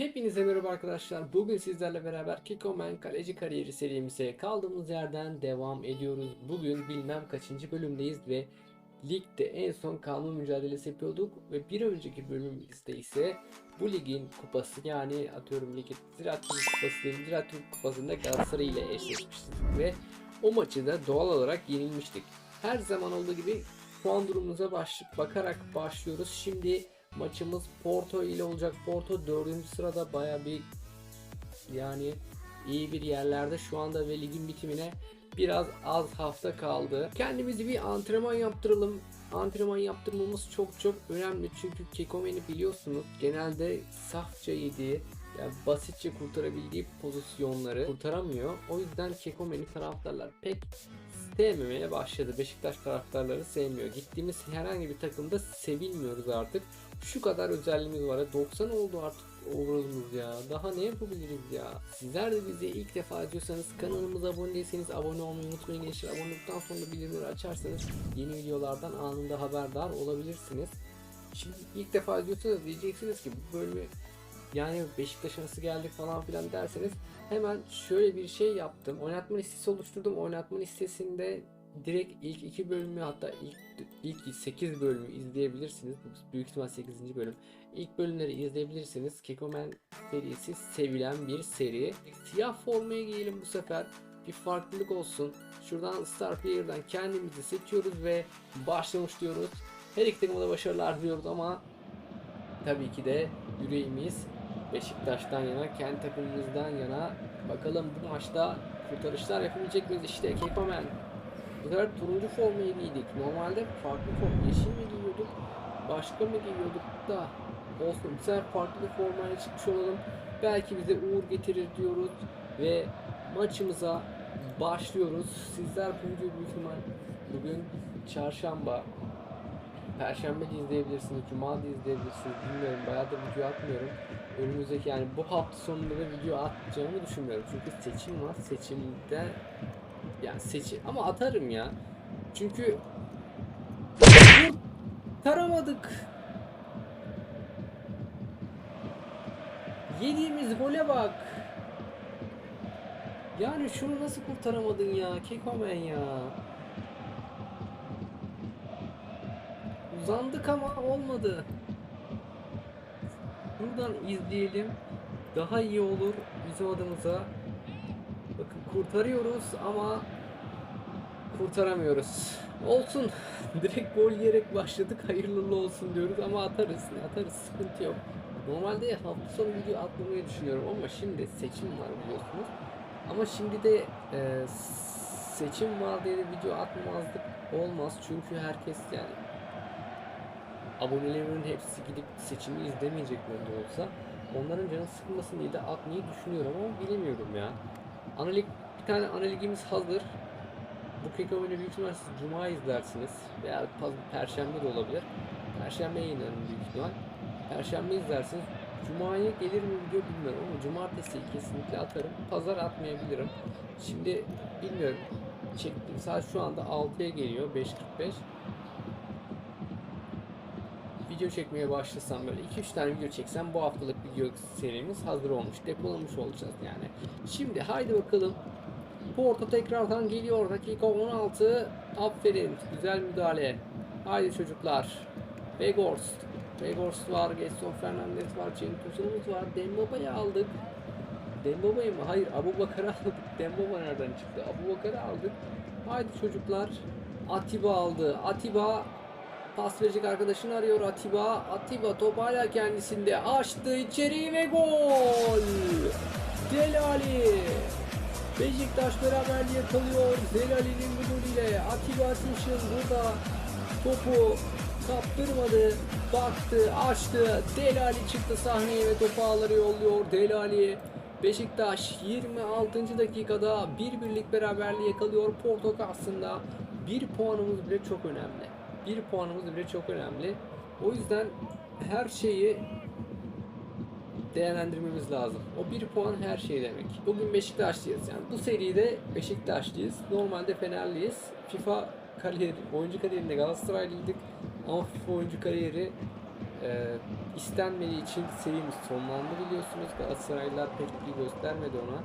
Hepinize merhaba arkadaşlar. Bugün sizlerle beraber Kikoman Kaleci Kariyeri serimize kaldığımız yerden devam ediyoruz. Bugün bilmem kaçıncı bölümdeyiz ve ligde en son kalma mücadelesi yapıyorduk ve bir önceki bölümümüzde ise bu ligin kupası yani atıyorum ligin Ziraat Türk Kupası değil Ziraat Türk Kupası'nda Galatasaray ile eşleşmiştik ve o maçı da doğal olarak yenilmiştik. Her zaman olduğu gibi puan durumumuza baş, bakarak başlıyoruz. Şimdi maçımız Porto ile olacak. Porto 4. sırada baya bir yani iyi bir yerlerde şu anda ve ligin bitimine biraz az hafta kaldı. Kendimizi bir antrenman yaptıralım. Antrenman yaptırmamız çok çok önemli çünkü Kekomen'i biliyorsunuz genelde safça yediği yani basitçe kurtarabildiği pozisyonları kurtaramıyor. O yüzden Kekomen'i taraftarlar pek sevmemeye başladı. Beşiktaş taraftarları sevmiyor. Gittiğimiz herhangi bir takımda sevilmiyoruz artık. Şu kadar özelliğimiz var. 90 oldu artık overall'ımız ya. Daha ne yapabiliriz ya? Sizler de bizi ilk defa izliyorsanız kanalımıza abone değilseniz abone olmayı unutmayın gençler. Abone olduktan sonra bildirimleri açarsanız yeni videolardan anında haberdar olabilirsiniz. Şimdi ilk defa izliyorsanız diyeceksiniz ki bu bölümü yani Beşiktaş'a nasıl geldik falan filan derseniz hemen şöyle bir şey yaptım. Oynatma listesi oluşturdum. Oynatma listesinde direkt ilk iki bölümü hatta ilk ilk 8 bölümü izleyebilirsiniz. Büyük ihtimal 8. bölüm. İlk bölümleri izleyebilirsiniz. Kekoman serisi sevilen bir seri. Siyah formayı giyelim bu sefer. Bir farklılık olsun. Şuradan Star Player'dan kendimizi seçiyoruz ve başlamış diyoruz. Her iki takıma da başarılar diliyoruz ama tabii ki de yüreğimiz Beşiktaş'tan yana, kendi takımımızdan yana. Bakalım bu maçta kurtarışlar yapabilecek miyiz? İşte Kekoman. Bu sefer turuncu formayı giydik. Normalde farklı form, yeşil mi giyiyorduk? Başka mı giyiyorduk da olsun. Bu sefer farklı bir formayla çıkmış olalım. Belki bize uğur getirir diyoruz ve maçımıza başlıyoruz. Sizler bu videoyu büyük ihtimal bugün çarşamba Perşembe de izleyebilirsiniz, Cuma da izleyebilirsiniz. Bilmiyorum, bayağıdır video atmıyorum. Önümüzdeki yani bu hafta sonunda da video atacağımı düşünmüyorum. Çünkü seçim var. Seçimde yani seçim ama atarım ya. Çünkü taramadık. Yediğimiz gole bak. Yani şunu nasıl kurtaramadın ya Kekomen ya. Uzandık ama olmadı. Buradan izleyelim. Daha iyi olur bizim adımıza. Bakın kurtarıyoruz ama kurtaramıyoruz. Olsun. Direkt gol yiyerek başladık. Hayırlı olsun diyoruz ama atarız. Atarız. Sıkıntı yok. Normalde hafta sonu video atlamayı düşünüyorum ama şimdi seçim var biliyorsunuz. Ama şimdi de e, seçim var diye de video atmamazlık olmaz. Çünkü herkes yani abonelerimin hepsi gidip seçimi izlemeyecek bende olsa onların canı sıkılmasın diye de atmayı düşünüyorum ama bilemiyorum ya. Analik bir tane analigimiz hazır. Bu Kekomen'i büyük ihtimal siz Cuma izlersiniz veya paz- Perşembe de olabilir. Perşembe yayınlarım büyük ihtimal. Perşembe izlersiniz. Cuma'ya gelir mi video bilmiyorum ama Cumartesi kesinlikle atarım. Pazar atmayabilirim. Şimdi bilmiyorum. Çektiğim saat şu anda 6'ya geliyor 5.45 video çekmeye başlasam böyle 2-3 tane video çeksem bu haftalık video serimiz hazır olmuş. Depolamış olacağız yani. Şimdi haydi bakalım. Porto tekrardan geliyor. Dakika 16. Aferin. Güzel müdahale. Haydi çocuklar. Begorst. Begorst var. Gerson Fernandez var. Cenk var. Dembaba'yı aldık. Dembaba'yı mı? Hayır. Abu Bakar'ı aldık. Dembaba nereden çıktı? Abu Bakar'ı aldık. Haydi çocuklar. Atiba aldı. Atiba Pas verecek arkadaşını arıyor Atiba. Atiba top hala kendisinde. Açtı içeriği ve gol. Delali. Beşiktaş beraberliği yakalıyor. Delali'nin golüyle Atiba Atış'ın burada topu kaptırmadı. Baktı, açtı. Delali çıktı sahneye ve topu ağları yolluyor. Delali. Beşiktaş 26. dakikada bir birlik beraberliği yakalıyor. Porto karşısında bir puanımız bile çok önemli bir puanımız bile çok önemli. O yüzden her şeyi değerlendirmemiz lazım. O bir puan her şey demek. Bugün Beşiktaşlıyız yani. Bu seride Beşiktaşlıyız. Normalde Fenerliyiz. FIFA kariyeri, oyuncu kariyerinde Galatasaraylıydık. Ama FIFA oyuncu kariyeri e, istenmediği için serimiz sonlandı biliyorsunuz. Galatasaraylılar pek ilgi göstermedi ona.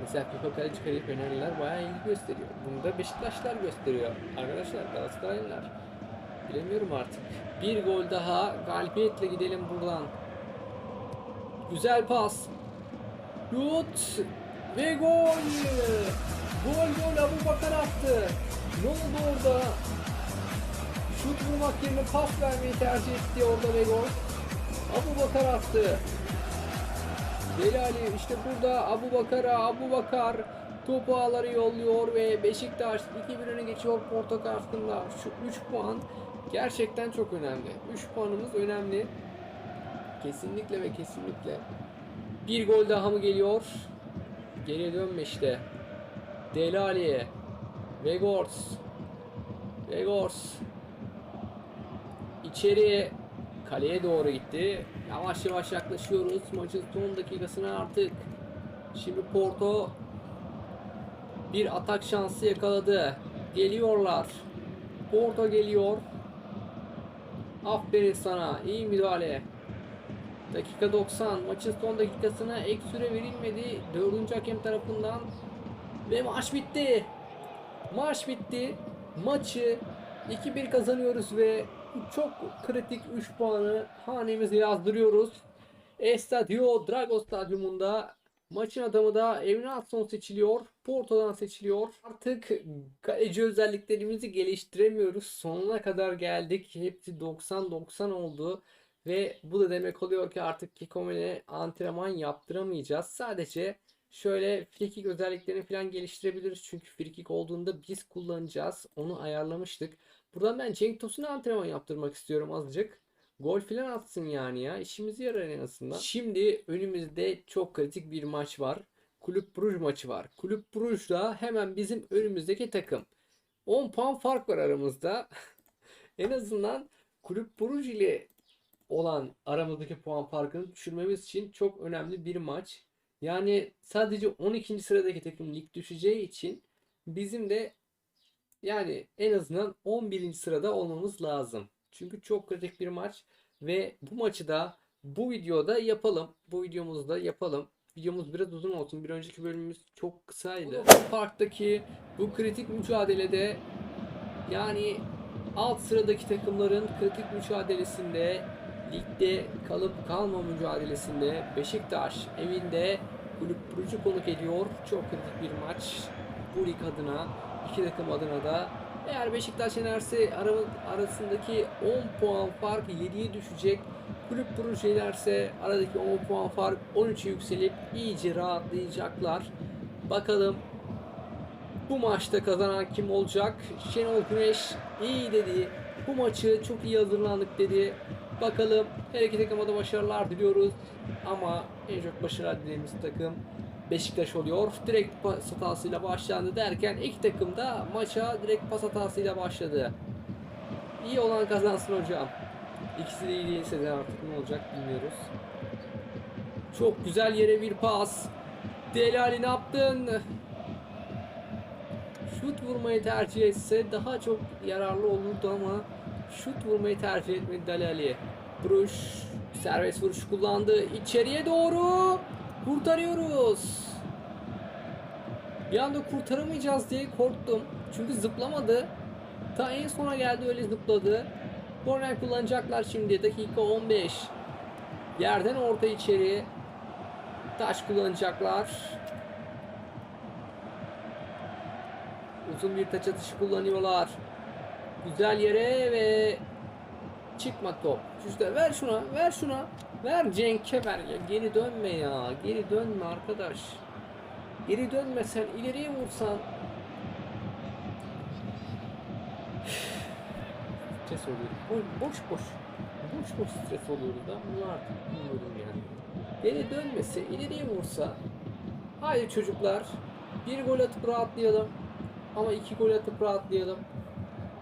Mesela Kaleci Kariyer Fenerliler bayağı ilgi gösteriyor. Bunu da Beşiktaşlar gösteriyor. Arkadaşlar Galatasaraylılar. Bilemiyorum artık. Bir gol daha galibiyetle gidelim buradan. Güzel pas. Şut ve gol. Gol gol Abu Bakar attı. Ne oldu orada? Şut vurmak yerine pas vermeyi tercih etti orada ve gol. Abu Bakar attı. Deli Ali işte burada Abu Bakar'a Abu Bakar topu ağları yolluyor ve Beşiktaş 2-1 öne geçiyor Porto karşısında. Şu 3 puan gerçekten çok önemli. 3 puanımız önemli. Kesinlikle ve kesinlikle. Bir gol daha mı geliyor? Geriye dönme işte. Deli Ali. Vegors. Vegors. İçeri kaleye doğru gitti. Yavaş yavaş yaklaşıyoruz. Maçın son dakikasına artık. Şimdi Porto bir atak şansı yakaladı. Geliyorlar. Porto geliyor. Aferin sana. İyi müdahale. Dakika 90. Maçın son dakikasına ek süre verilmedi. Dördüncü hakem tarafından. Ve maç bitti. Maç bitti. Maçı 2-1 kazanıyoruz ve çok kritik 3 puanı hanemize yazdırıyoruz. Estadio Drago Stadyumunda maçın adamı da Evinatson seçiliyor. Porto'dan seçiliyor. Artık kaleci özelliklerimizi geliştiremiyoruz. Sonuna kadar geldik. Hepsi 90-90 oldu. Ve bu da demek oluyor ki artık Kikomen'e antrenman yaptıramayacağız. Sadece şöyle frikik özelliklerini falan geliştirebiliriz. Çünkü frikik olduğunda biz kullanacağız. Onu ayarlamıştık. Buradan ben Cenk Tosun'a antrenman yaptırmak istiyorum azıcık. Gol falan atsın yani ya. İşimizi yarar en azından. Şimdi önümüzde çok kritik bir maç var. Kulüp Bruj maçı var. Kulüp Bruj da hemen bizim önümüzdeki takım. 10 puan fark var aramızda. en azından Kulüp Bruj ile olan aramızdaki puan farkını düşürmemiz için çok önemli bir maç. Yani sadece 12. sıradaki takım lig düşeceği için bizim de yani en azından 11. sırada olmamız lazım. Çünkü çok kritik bir maç ve bu maçı da bu videoda yapalım. Bu videomuzda yapalım. Videomuz biraz uzun olsun. Bir önceki bölümümüz çok kısaydı. Parktaki bu kritik mücadelede yani alt sıradaki takımların kritik mücadelesinde ligde kalıp kalma mücadelesinde Beşiktaş evinde kulüp Brugge'u konuk ediyor. Çok kritik bir maç bu lig adına iki takım adına da eğer Beşiktaş yenerse ara- arasındaki 10 puan fark 7'ye düşecek. Kulüp Brugge yenerse aradaki 10 puan fark 13'e yükselip iyice rahatlayacaklar. Bakalım bu maçta kazanan kim olacak? Şenol Güneş iyi dedi. Bu maçı çok iyi hazırlandık dedi. Bakalım her iki takıma da başarılar diliyoruz. Ama en çok başarılar dilediğimiz takım Beşiktaş oluyor. Direkt pas hatasıyla başlandı derken iki takım da maça direkt pas hatasıyla başladı. İyi olan kazansın hocam. İkisi de iyi değilse de artık ne olacak bilmiyoruz. Çok güzel yere bir pas. Deli Ali ne yaptın? Şut vurmayı tercih etse daha çok yararlı olurdu ama şut vurmayı tercih etmedi Deli Ali. Bruş serbest vuruş kullandı. İçeriye doğru kurtarıyoruz. Bir anda kurtaramayacağız diye korktum. Çünkü zıplamadı. Ta en sona geldi öyle zıpladı. Korner kullanacaklar şimdi. Dakika 15. Yerden orta içeri. Taş kullanacaklar. Uzun bir taç atışı kullanıyorlar. Güzel yere ve çıkma top. İşte ver şuna, ver şuna. Ver Cenk'e ver ya. Geri dönme ya. Geri dönme arkadaş. Geri dönmesen, ileriye vursan. stres oluyoruz. Boş boş. Boş boş, boş stres oluyoruz. Ben bunu artık bilmiyorum yani. Geri dönmese, ileriye vursa. Haydi çocuklar. Bir gol atıp rahatlayalım. Ama iki gol atıp rahatlayalım.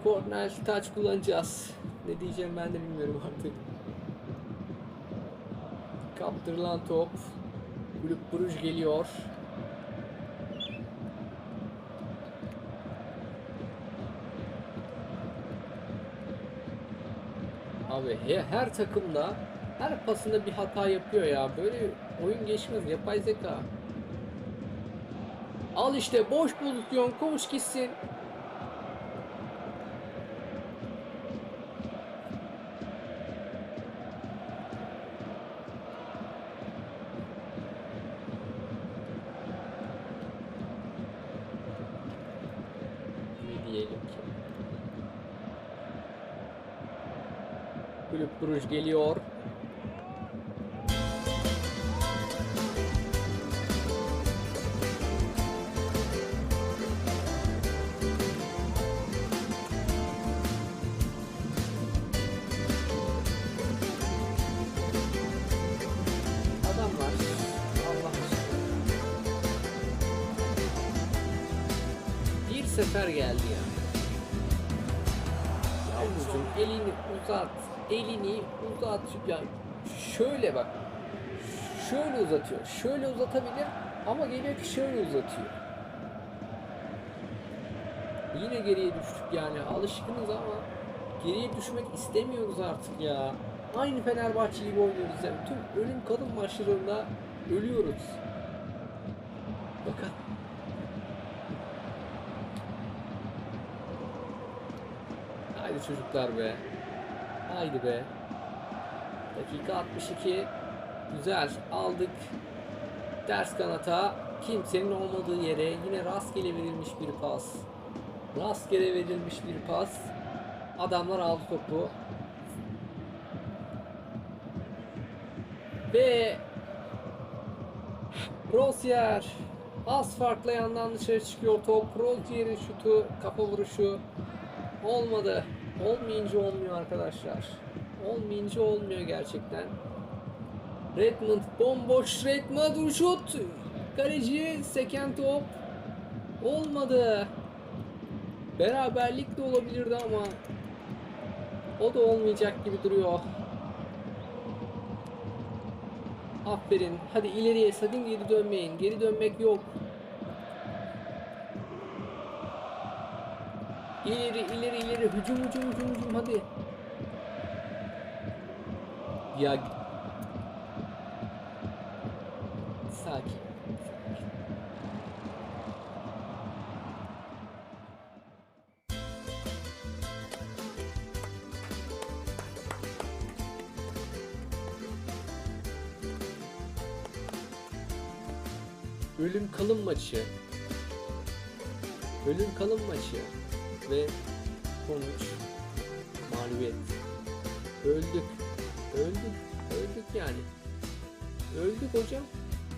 Korner taç kullanacağız. Ne diyeceğim ben de bilmiyorum artık. Kaptırılan top. Kulüp Bruj geliyor. Abi he- her takımda her pasında bir hata yapıyor ya. Böyle oyun geçmez. Yapay zeka. Al işte boş pozisyon. Koş gitsin. Diyelim ki? Kulüp Bruj geliyor. Sefer geldi ya. Yavrucuğum elini uzat. Elini uzat. Ya şöyle bak. Şöyle uzatıyor. Şöyle uzatabilir ama geliyor ki şöyle uzatıyor. Yine geriye düştük yani. Alışkınız ama geriye düşmek istemiyoruz artık ya. Aynı Fenerbahçe gibi oynuyoruz yani. Tüm ölüm kadın maçlarında ölüyoruz. Bakın. Haydi çocuklar be. Haydi be. Dakika 62. Güzel aldık. Ters kanata kimsenin olmadığı yere yine rastgele verilmiş bir pas. Rastgele verilmiş bir pas. Adamlar aldı topu. Ve Rosier az farkla yandan dışarı çıkıyor top. Rosier'in şutu, kafa vuruşu olmadı. Olmayınca olmuyor arkadaşlar. Olmayınca olmuyor gerçekten. Redmond bomboş Redmond şut. Kaleci seken top. Olmadı. Beraberlik de olabilirdi ama o da olmayacak gibi duruyor. Aferin. Hadi ileriye sakın geri dönmeyin. Geri dönmek yok. İleri ileri ileri hücum hücum hücum hücum hadi. Ya sakin. Ölüm kalım maçı. Ölüm kalım maçı ve sonuç mağlubiyet. Öldük. Öldük. Öldük yani. Öldük hocam.